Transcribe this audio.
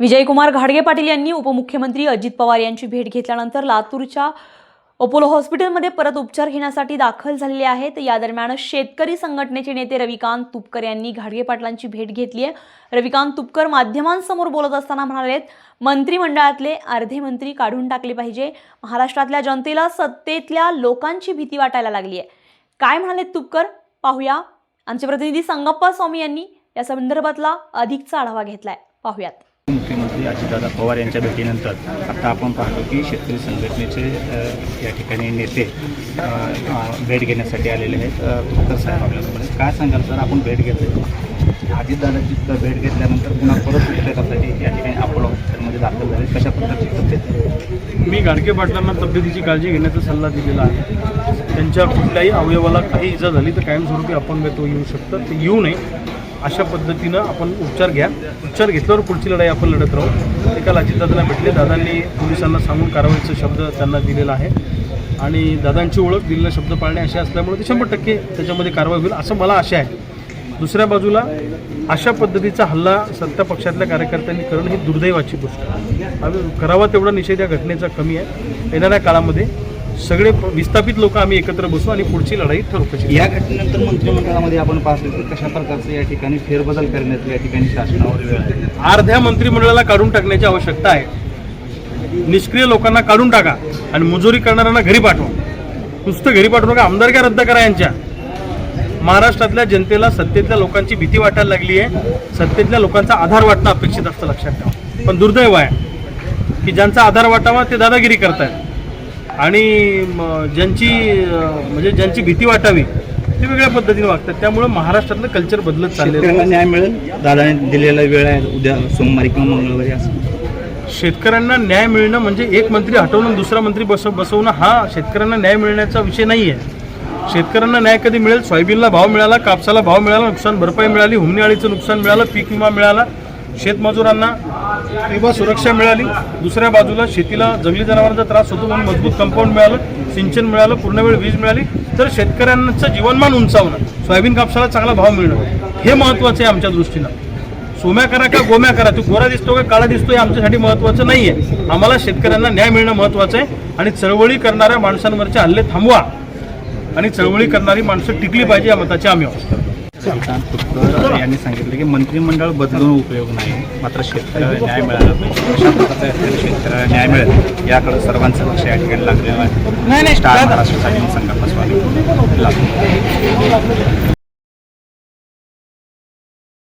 विजयकुमार घाडगे पाटील यांनी उपमुख्यमंत्री अजित पवार यांची भेट घेतल्यानंतर लातूरच्या अपोलो हॉस्पिटलमध्ये परत उपचार घेण्यासाठी दाखल झालेले आहेत. या दरम्यान शेतकरी संघटनेचे नेते रविकांत तुपकर यांनी घाडगे पाटलांची भेट घेतली आहे. रविकांत तुपकर माध्यमांसमोर बोलत असताना म्हणाले मंत्रिमंडळातले अर्धे मंत्री काढून टाकले पाहिजे. महाराष्ट्रातल्या जनतेला सत्तेतल्या लोकांची भीती वाटायला लागली आहे. काय म्हणाले तुपकर? पाहूया. आमचे प्रतिनिधी संगप्पा स्वामी यांनी या संदर्भातला अधिकचा आढावा घेतलाय. पाहूयात. मुख्यमंत्री अजितदादा पवार यांच्या भेटीनंतर आता आपण पाहतो की शेतकरी संघटनेचे या ठिकाणी नेते भेट घेण्यासाठी आलेले आहेत. तर साहेब आपल्यासोबत काय सांगाल सर? आपण भेट घेतो अजितदादाची भेट घेतल्यानंतर पुन्हा परत उपचारासाठी या ठिकाणी अपोलो हॉस्पिटलमध्ये दाखल झाले. कशा प्रकारची तब्येत मी गाडगे पाटलांना तब्येतीची काळजी घेण्याचा सल्ला दिलेला आहे. त्यांच्या कुठल्याही अवयवाला काही इजा झाली तर कायमस्वरूपी अपंगत्व येऊ शकतं ते येऊ नये. अशा पद्धतीनं आपण उपचार घ्या. उपचार घेतल्यावर पुढची लढाई आपण लढत राहू. ते काल अजितदादांना भेटले. दादांनी पोलिसांना सांगून कारवाईचा शब्द त्यांना दिलेला आहे. आणि दादांची ओळख दिलेला शब्द पाळणे असे असल्यामुळे ते शंभर टक्के त्याच्यामध्ये कारवाई होईल असं मला आशा आहे. दुसऱ्या बाजूला अशा पद्धतीचा हल्ला सत्ता पक्षातल्या कार्यकर्त्यांनी करणं ही दुर्दैवाची गोष्ट आहे. करावा तेवढा निषेध या घटनेचा कमी आहे. येणाऱ्या काळामध्ये सगळे विस्थापित लोक आम्ही एकत्र बसू आणि पुढची लढाई ठरवू कशी? या घटनेनंतर मंत्रिमंडळामध्ये आपण पाहतो की कशा प्रकारचं या ठिकाणी फेरबदल करण्यात या ठिकाणी शासनावर अर्ध्या मंत्रिमंडळाला काढून टाकण्याची आवश्यकता आहे. निष्क्रिय लोकांना काढून टाका आणि मुजोरी करणाऱ्यांना घरी पाठवा. नुसतं घरी पाठवू नका आमदारक्या रद्द करा यांच्या. महाराष्ट्रातल्या जनतेला सत्तेतल्या लोकांची भीती वाटायला लागली आहे. सत्तेतल्या लोकांचा आधार वाटणं अपेक्षित असतं लक्षात ठेवा. पण दुर्दैव आहे की ज्यांचा आधार वाटावा ते दादागिरी करतायत. आणि ज्यांची म्हणजे ज्यांची भीती वाटावी ते वेगळ्या पद्धतीने वागतात. त्यामुळे महाराष्ट्रातलं कल्चर बदलत. शेतकऱ्यांना न्याय मिळेल? दादाने दिलेला वेळ आहे. उद्या सोमवारी किंवा मंगळवारी असं. शेतकऱ्यांना न्याय मिळणं म्हणजे एक मंत्री हटवणं दुसरा मंत्री बसव बसवणं हा शेतकऱ्यांना न्याय मिळण्याचा विषय नाही आहे. शेतकऱ्यांना न्याय कधी मिळेल? सोयाबीनला भाव मिळाला कापसाला भाव मिळाला नुकसान भरपाई मिळाली हुमणी अळीचं नुकसान मिळालं पीक विमा मिळाला. शेतमजुरांना किंवा सुरक्षा मिळाली. दुसऱ्या बाजूला शेतीला जंगली जनावरांचा त्रास होतो म्हणून मजबूत कंपाऊंड मिळालं सिंचन मिळालं पूर्ण वेळ वीज मिळाली. तर शेतकऱ्यांचं जीवनमान उंचावणं सोयाबीन कापसाला चांगला भाव मिळणं हे महत्त्वाचं आहे आमच्या दृष्टीनं. सोम्या करा का गोम्या करा? तू गोरा दिसतो का काळा दिसतो हे आमच्यासाठी महत्त्वाचं नाही आहे आम्हाला शेतकऱ्यांना न्याय मिळणं महत्त्वाचं आहे. आणि चळवळी करणाऱ्या माणसांवरचे हल्ले थांबवा. आणि चळवळी करणारी माणसं टिकली पाहिजे या मताचे आम्ही तुपकर यांनी सांगितलं की मंत्रिमंडळ बदलून उपयोग नाही मात्र शेतकऱ्याला न्याय मिळाला पाहिजे. प्रकारचा शेतकऱ्याला न्याय मिळेल याकडे सर्वांचं लक्ष या ठिकाणी लागलेलं आहे. स्टार महाराष्ट्र संघापासून